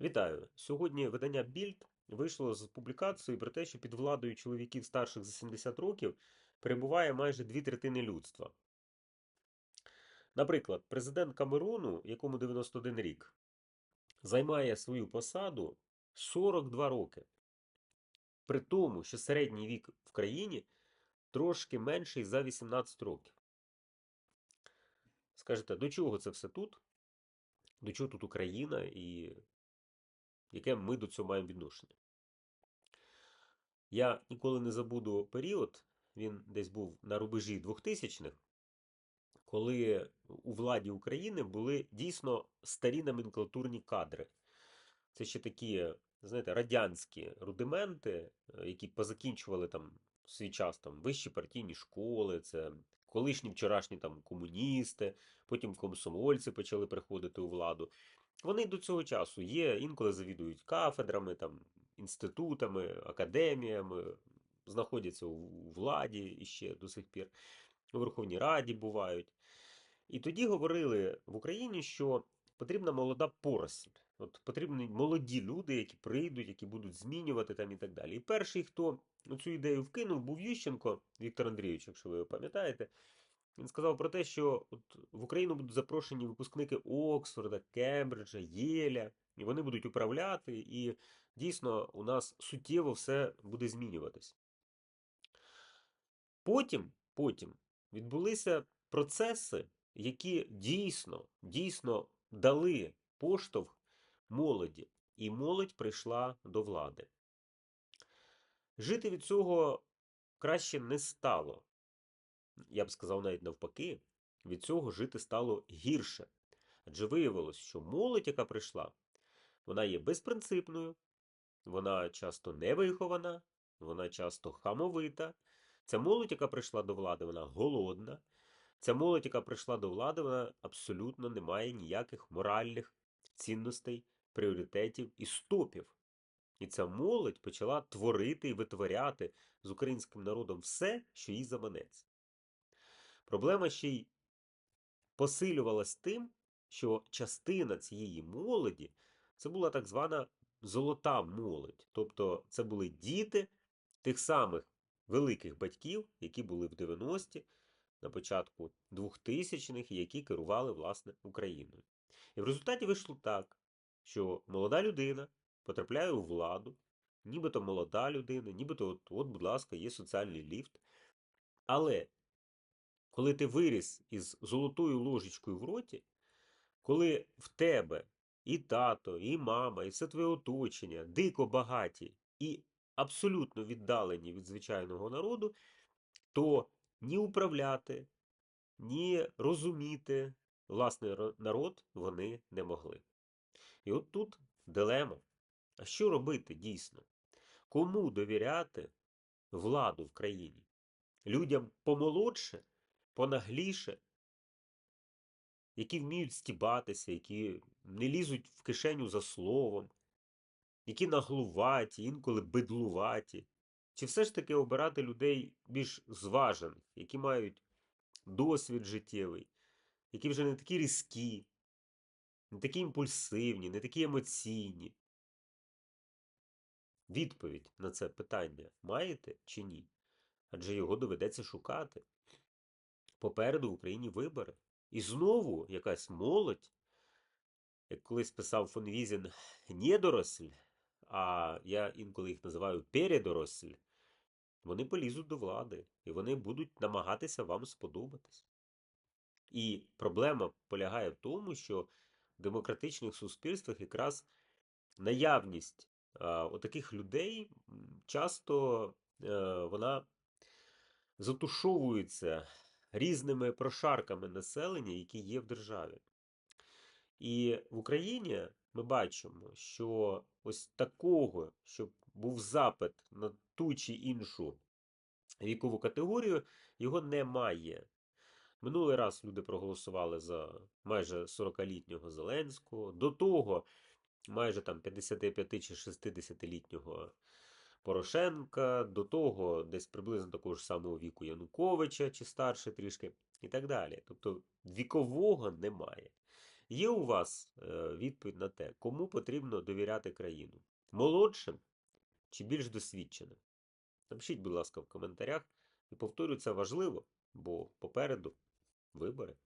Вітаю! Сьогодні видання Більд вийшло з публікацією про те, що під владою чоловіків старших за 70 років перебуває майже дві третини людства. Наприклад, президент Камеруну, якому 91 рік, займає свою посаду 42 роки. При тому, що середній вік в країні трошки менший за 18 років. Скажете, до чого це все тут? До чого тут Україна і яке ми до цього маємо відношення? Я ніколи не забуду період, він десь був на рубежі 2000-х, коли у владі України були дійсно старі номенклатурні кадри. Це ще такі, знаєте, радянські рудименти, які позакінчували там свій час там вищі партійні школи, це колишні вчорашні там комуністи, потім комсомольці почали приходити у владу. Вони до цього часу є, інколи завідують кафедрами, там, інститутами, академіями, знаходяться у владі іще до сих пір, у Верховній Раді бувають. І тоді говорили в Україні, що потрібна молода поросль. От потрібні молоді люди, які прийдуть, які будуть змінювати там і так далі. І перший, хто цю ідею вкинув, був Ющенко Віктор Андрійович, якщо ви пам'ятаєте. Він сказав про те, що от в Україну будуть запрошені випускники Оксфорда, Кембриджа, Єля, і вони будуть управляти, і дійсно у нас суттєво все буде змінюватись. Потім, потім відбулися процеси, які дійсно, дійсно дали поштовх молоді, і молодь прийшла до влади. Жити від цього краще не стало. Я б сказав навіть навпаки, від цього жити стало гірше. Адже виявилось, що молодь, яка прийшла, вона є безпринципною, вона часто невихована, вона часто хамовита. Ця молодь, яка прийшла до влади, вона голодна. Ця молодь, яка прийшла до влади, вона абсолютно не має ніяких моральних цінностей, пріоритетів і стопів. І ця молодь почала творити і витворяти з українським народом все, що їй заманеться. Проблема ще й посилювалась тим, що частина цієї молоді це була так звана золота молодь. Тобто це були діти тих самих великих батьків, які були в 90-ті, на початку 2000-х, і які керували власне Україною. І в результаті вийшло так, що молода людина потрапляє у владу, нібито молода людина, нібито, от, от, будь ласка, є соціальний ліфт. Але коли ти виріс із золотою ложечкою в роті, коли в тебе і тато, і мама, і все твоє оточення дико багаті і абсолютно віддалені від звичайного народу, то ні управляти, ні розуміти власний народ вони не могли. І от тут дилема. А що робити дійсно? Кому довіряти владу в країні? Людям помолодше, понагліше, які вміють стібатися, які не лізуть в кишеню за словом, які наглуваті, інколи бидлуваті. Чи все ж таки обирати людей більш зважених, які мають досвід життєвий, які вже не такі різкі, не такі імпульсивні, не такі емоційні? Відповідь на це питання маєте чи ні? Адже його доведеться шукати. Попереду в Україні вибори. І знову якась молодь, як колись писав фон Візін, недоросль, а я інколи їх називаю передоросль, вони полізуть до влади і вони будуть намагатися вам сподобатись. І проблема полягає в тому, що в демократичних суспільствах якраз наявність а, отаких людей часто а, е, вона затушовується різними прошарками населення, які є в державі. І в Україні ми бачимо, що ось такого, щоб був запит на ту чи іншу вікову категорію, його немає. Минулий раз люди проголосували за майже 40-літнього Зеленського, до того майже там 55 чи 60-літнього Порошенка, до того десь приблизно такого ж самого віку Януковича чи старше трішки, і так далі. Тобто вікового немає. Є у вас е, відповідь на те, кому потрібно довіряти країну? Молодшим чи більш досвідченим? Напишіть, будь ласка, в коментарях. І повторюю, це важливо, бо попереду вибори.